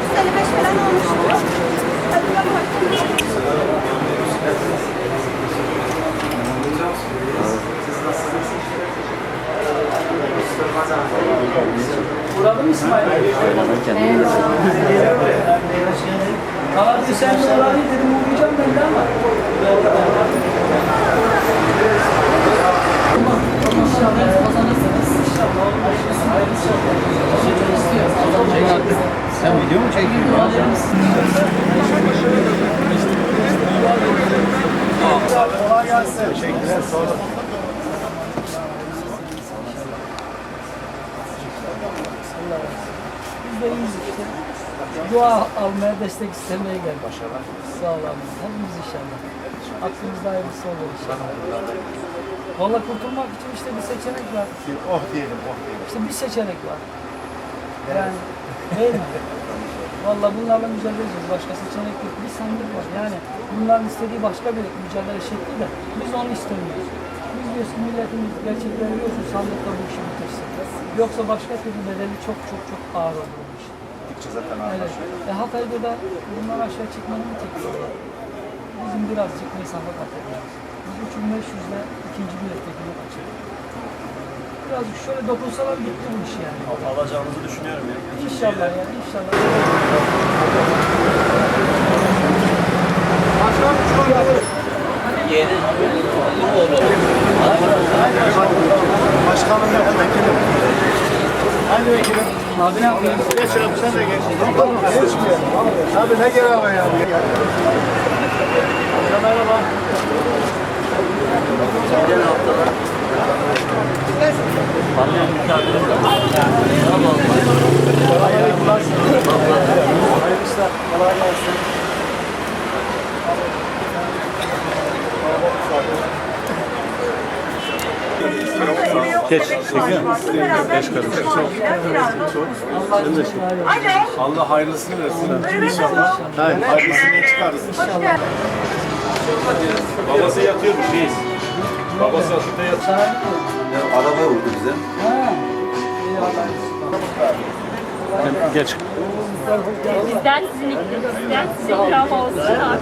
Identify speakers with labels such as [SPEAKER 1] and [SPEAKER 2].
[SPEAKER 1] 455 falan olmuştu.
[SPEAKER 2] Uğradın mı İsmail? Abi sen uğradın dedim uğrayacağım ben de ama.
[SPEAKER 3] Sen video mu çekiyorsun?
[SPEAKER 4] Kolay gelsin. Teşekkürler. Sağ olun.
[SPEAKER 2] Biz de iyiyiz işte. Dua almaya, destek istemeye geldik. Başarılar. Sağ olun. Hepimiz inşallah. Aklımızda hayırlısı olur inşallah. Valla kurtulmak için işte bir seçenek var.
[SPEAKER 4] Oh diyelim, oh diyelim.
[SPEAKER 2] İşte bir seçenek var. Yani değil mi? Valla bunlarla mücadele edeceğiz. Başka seçenek yok. Bir sandık var. Yani bunların istediği başka bir mücadele şekli de biz onu istemiyoruz. Biz diyoruz ki milletimiz gerçekleri biliyorsun sandıkla bu işi bitirsin. Yoksa başka türlü bedeli çok çok çok ağır olur bu iş.
[SPEAKER 4] Gittikçe zaten
[SPEAKER 2] Evet. E, Hatay'da da bunlar aşağı çıkmanın tekliyorlar. Bizim birazcık mesafe kat ediyoruz. Biz 3500 ile ikinci milletvekili kaçırdık. Birazcık şöyle dokunsalar bitti bu iş yani.
[SPEAKER 4] Alacağınızı düşünüyorum ya.
[SPEAKER 2] İnşallah ya inşallah.
[SPEAKER 4] Başkanım ya, vekilim. Hadi vekilim.
[SPEAKER 2] Abi ne yapayım?
[SPEAKER 4] Geç abi sen de geç. Geçmiyor. Abi ne gel abi ya. Ya merhaba. Hayırlı işler. Kolay gelsin.
[SPEAKER 1] Geç, çekiyor Geç kardeşim.
[SPEAKER 2] İçin
[SPEAKER 1] Alo,
[SPEAKER 4] Allah hayırlısını versin.
[SPEAKER 1] İnşallah.
[SPEAKER 4] Hayır, hayırlısını çıkarız.
[SPEAKER 5] Babası yatıyormuş reis. Babası aslında yatıyor.
[SPEAKER 2] Mi?
[SPEAKER 3] Araba vurdu bize.
[SPEAKER 2] Ha. İyi Allah'ın
[SPEAKER 3] Geç.
[SPEAKER 6] Bizden sizin, sizden sizin ikram olsun abi.